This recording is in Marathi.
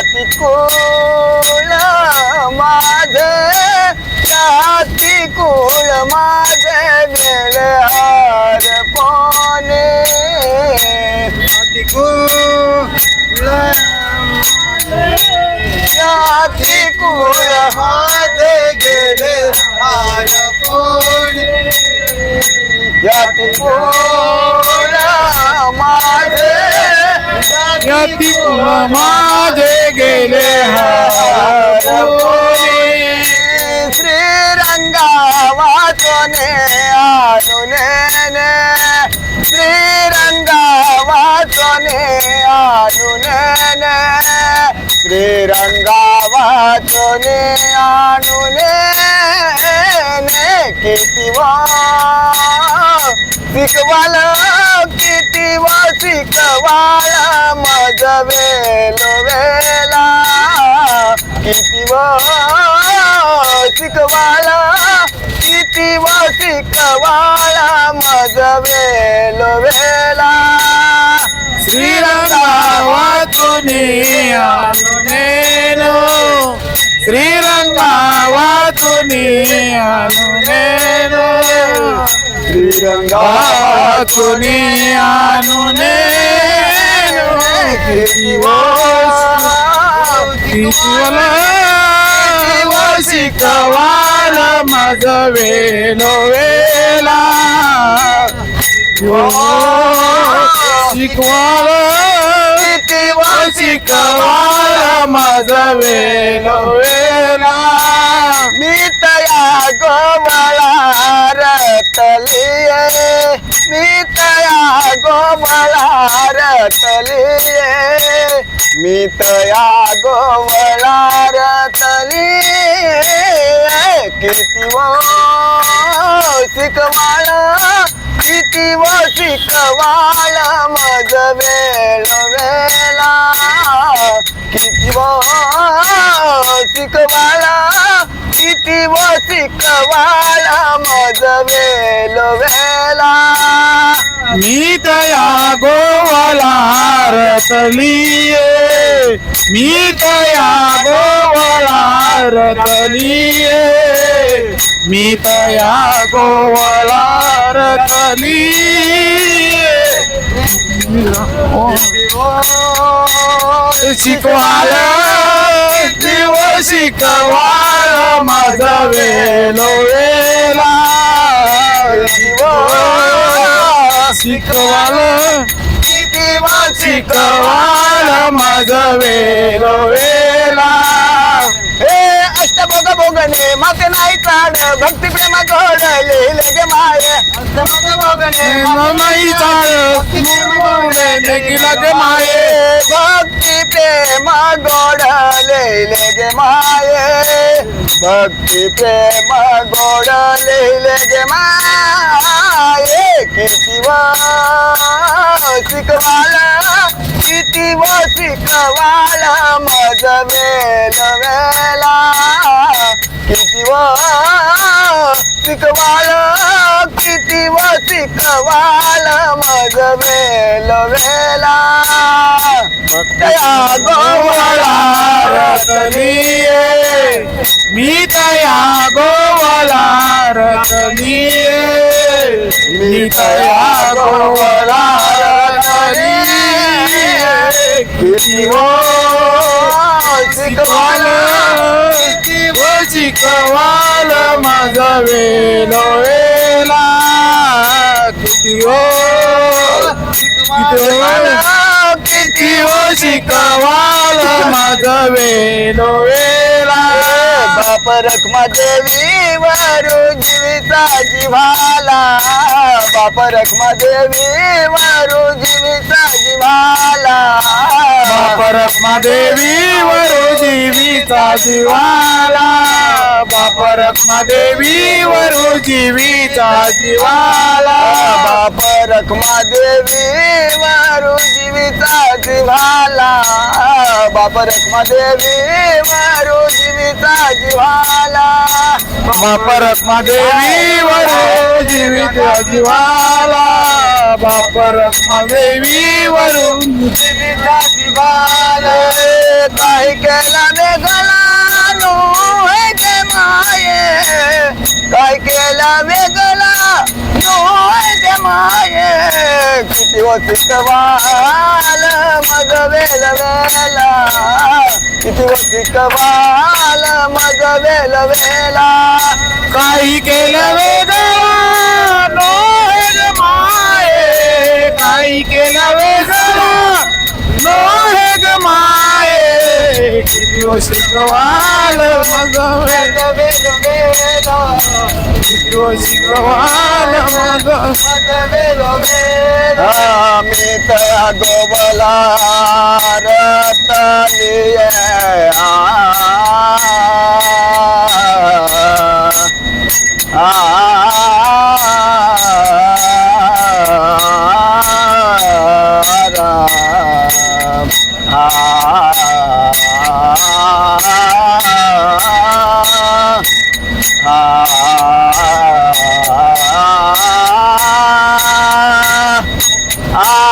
याती कोळ माझ याती कोळ माझ गेले हार पाने. जाती कोळ याती कोळ माझ गेले हार पाने. याती कोळ माझे याती कुळ माझे गेले हार पोने. श्रीरंगा वाचने आनुने श्रीरंगा वाचने आनुने श्रीरंगा वाचने आनुने किती वा शिकवाल किती वा शिकवाल मज वेल वेला किती व शिकवाला अनुनेनो किती कितीवला शिकवाल माझ वेलो. वेला शिकवाल शिकवाल माझ वेलो वेला. मी तया गोमळा रतलिये मी गोमला गोमळा रतलिये मी तया गोमळा रतलिये किती शिकवाळ शिकवाळ मज वेळ वेला मी तया गोवाला रतलिये मी तया गोवाला रतलिये मी तया गोवाला रतलिये शिकवाला देव शिकवाला माझा वेलो वेला शिकवाला. किती व शिकवाला माझा वेला हे अष्टभोग भोगणे माते नाही चाड भक्ती प्रेम गोड लिहिले गे अष्टभोग भोगणे नाही चाल गेला गे माये भक्ती प्रेम गोड गे माये भक्ती प्रेम गोड गे माये किती व शिकवाला किती व शिकवाला मज वेल वेला किती व शिकवाला किती व शिकवाला मज वेल. वेला तया गोवाला रतलिये मी तया गोवाला रतलिये मी तया गोवाला रतलिये किती हो शिकवाल किती हो शिकवाल माझा वेलो वेला. किती हो किती हो शिकवाल माझा वेलो. वेला बाप रखमा देवी वरु जीविता जिव्हाला बाप रखमा देवी वरु जीविता जिव्हाला बापरत्मा देवी वरो जीविता जीवाला. बापरत्मा देवी वरो जीविता जीवाला. बाप रखमा देवी वरु जीविता जिव्हाला. बाप रखमा देवी वरु जीविता जिव्हाला. बापरत्मा देवी वरो जीविता जीवाला बापरत्मा देवी वरो जीविता जिव्हाला. काही केला नो हे गे माये. काय केला गे माये किती वसित वाल मग वेल वेला. किती वसित वाल मग वेल वेला. काही केलं वेगळा माये. काही केलं वेगळं Dios y no ala mando vendo vendo vendo Dios y no ala mando vendo vendo Amita gobala rataniye ah ah ah Ah!